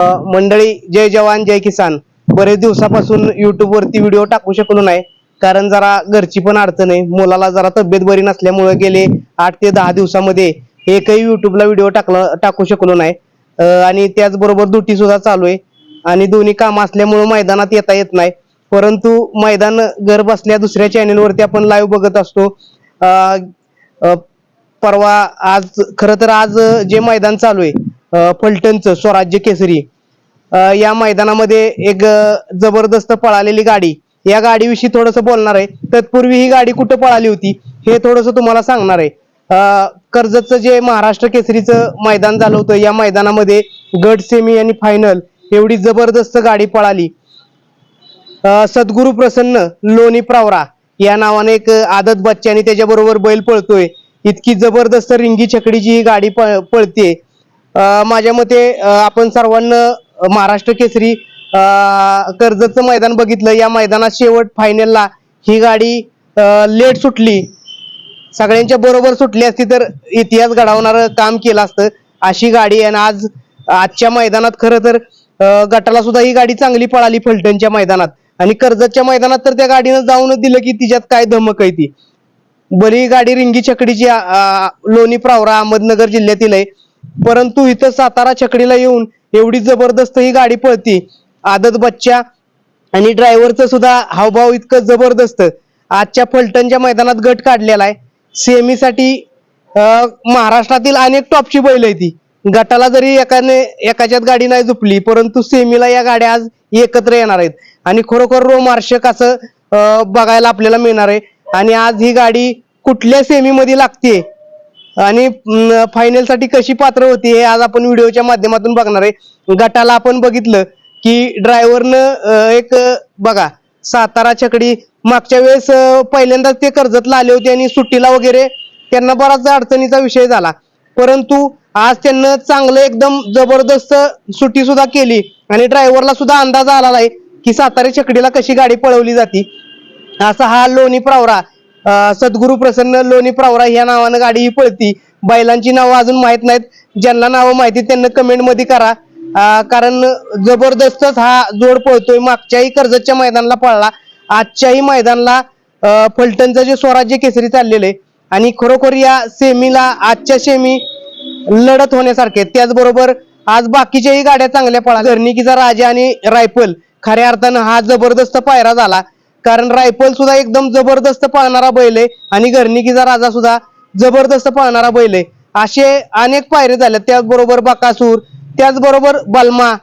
मंडळी जय जवान जय किसान. बरेच दिवसापासून युट्यूब वरती व्हिडिओ टाकू शकलो नाही कारण जरा घरची पण अडचण आहे. मुलाला जरा तब्येत बरी नसल्यामुळे गेले आठ ते दहा दिवसामध्ये एकही युट्यूबला व्हिडिओ टाकला टाकू शकलो नाही. आणि त्याचबरोबर दुटी सुद्धा चालू आहे. आणि दोन्ही कामं असल्यामुळे मैदानात येता येत नाही. परंतु मैदान घर बसल्या दुसऱ्या चॅनेलवरती आपण लाईव्ह बघत असतो. परवा आज खर तर आज जे मैदान चालू आहे फलटणचं स्वराज्य केसरी या मैदानामध्ये एक जबरदस्त पळालेली गाडी. या गाडीविषयी थोडस बोलणार आहे. तत्पूर्वी ही गाडी कुठं पळाली होती हे थोडस तुम्हाला सांगणार आहे. कर्जतचं जे महाराष्ट्र केसरीचं मैदान झालं होतं या मैदानामध्ये गट सेमी आणि फायनल एवढी जबरदस्त गाडी पळाली. सद्गुरु सद्गुरू प्रसन्न लोणी प्रावरा या नावाने एक आदत बच्चा आणि त्याच्याबरोबर बैल पळतोय. इतकी जबरदस्त रिंगी छकडीची ही गाडी पळ पळते माझ्या मते आपण सर्वांना महाराष्ट्र केसरी कर्जतचं मैदान बघितलं. या मैदानात शेवट फायनलला ही गाडी लेट सुटली. सगळ्यांच्या बरोबर सुटली असती तर इतिहास घडवणारं काम केलं असतं. अशी गाडी आहे आणि आज आजच्या मैदानात खरं तर गटाला सुद्धा ही गाडी चांगली पळाली फलटणच्या मैदानात. आणि कर्जतच्या मैदानात तर त्या गाडीनं जाऊनच दिलं की तिच्यात काय धमक आहे ती. बरी गाडी रिंगी छकडीची लोणी प्रावरा अहमदनगर जिल्ह्यातील आहे. परंतु इथं सातारा छकडीला येऊन एवढी जबरदस्त ही गाडी पळती. आदत बच्चा आणि ड्रायव्हरचं सुद्धा हावभाव इतकं जबरदस्त. आजच्या फलटणच्या मैदानात गट काढलेला आहे. सेमीसाठी महाराष्ट्रातील अनेक टॉपची बैल आहे ती गटाला जरी एकाने एकाच्यात गाडी नाही झुपली परंतु सेमीला या गाड्या आज एकत्र येणार आहेत. आणि खरोखर रोमार्शक असं बघायला आपल्याला मिळणार आहे. आणि आज ही गाडी कुठल्या सेमीमध्ये लागते आणि फायनलसाठी कशी पात्र होती हे आज आपण व्हिडिओच्या माध्यमातून बघणार आहे. गटाला आपण बघितलं की ड्रायव्हरनं एक बघा सातारा छकडी मागच्या वेळेस पहिल्यांदाच ते कर्जतला आले होते आणि सुट्टीला वगैरे त्यांना बराच अडचणीचा विषय झाला. परंतु आज त्यांना चांगलं एकदम जबरदस्त सुट्टी सुद्धा केली आणि ड्रायव्हरला सुद्धा अंदाज आला की सातारा छकडीला कशी गाडी पळवली जाती. असा हा लोणी प्रावरा सद्गुरु प्रसन्न लोणी प्रावरा या नावानं गाडी ही पळती. बैलांची नावं अजून माहीत नाहीत. ज्यांना नावं माहिती त्यांना कमेंटमध्ये करा. कारण जबरदस्तच हा जोड पळतोय. मागच्याही कर्जतच्या मैदानाला पळला. आजच्याही मैदानाला फलटणचं जे स्वराज्य केसरी चाललेलं आहे आणि खरोखर या सेमीला आजच्या सेमी लढत होण्यासारखे आहेत. त्याचबरोबर आज बाकीच्याही गाड्या चांगल्या पळा घरणिकीचा राजा आणि रायफल. खऱ्या अर्थानं हा जबरदस्त पायरा झाला. कारण रायफल सुद्धा एकदम जबरदस्त पळणारा बैल आहे. आणि घरणिकीचा राजा सुद्धा जबरदस्त पळणारा बैल आहे. असे अनेक पायरे झाले त्याचबरोबर बकासूर त्याचबरोबर बलमा.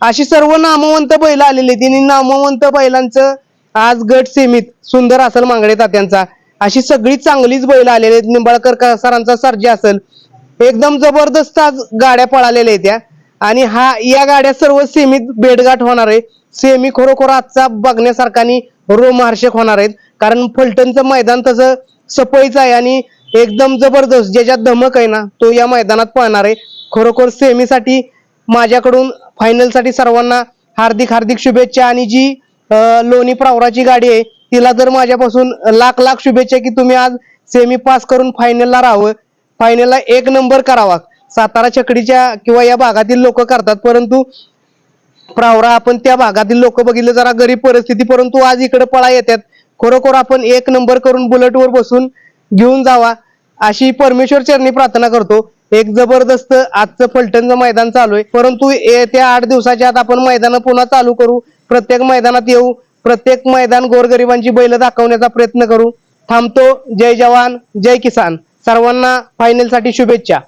अशी सर्व नामवंत बैल आलेली आहेत. नामवंत बैलांचं आज गट सीमित. सुंदर असेल मांगडे तात्यांचा. अशी सगळी चांगलीच बैल आलेली आहेत. निंबाळकर का- सरांचा सर्जी असेल. एकदम जबरदस्त आज गाड्या पळालेल्या आहेत त्या. आणि हा या गाड्या सर्व सेमीत भेटगाठ होणार आहे. सेमी खरोखर आजचा बघण्यासारखा आणि रोमहर्षक होणार आहेत. कारण फलटणचं मैदान तसं सपळीचं आहे आणि एकदम जबरदस्त ज्याच्यात धमक आहे ना तो या मैदानात पळणार आहे. खरोखर सेमीसाठी माझ्याकडून फायनलसाठी सर्वांना हार्दिक हार्दिक शुभेच्छा आणि जी लोणी प्रावराची गाडी आहे तिला जर माझ्यापासून लाख लाख शुभेच्छा की तुम्ही आज सेमी पास करून फायनलला राहावं. फायनलला एक नंबर करावा. सातारा छकडीच्या किंवा या भागातील लोक करतात परंतु प्रावरा आपण त्या भागातील लोक बघितले जरा गरीब परिस्थिती परंतु आज इकडे पळा येतात खरोखर आपण एक नंबर करून बुलेटवर बसून घेऊन जावा अशी परमेश्वर चरणी प्रार्थना करतो. एक जबरदस्त आजचं फलटणचं मैदान चालू आहे. परंतु येत्या आठ दिवसाच्या आत आपण मैदान पुन्हा चालू करू. प्रत्येक मैदानात येऊ. प्रत्येक मैदान गोरगरिबांची बैल दाखवण्याचा प्रयत्न करू. थांबतो. जय जवान. जय किसान. सर्वांना फायनलसाठी शुभेच्छा.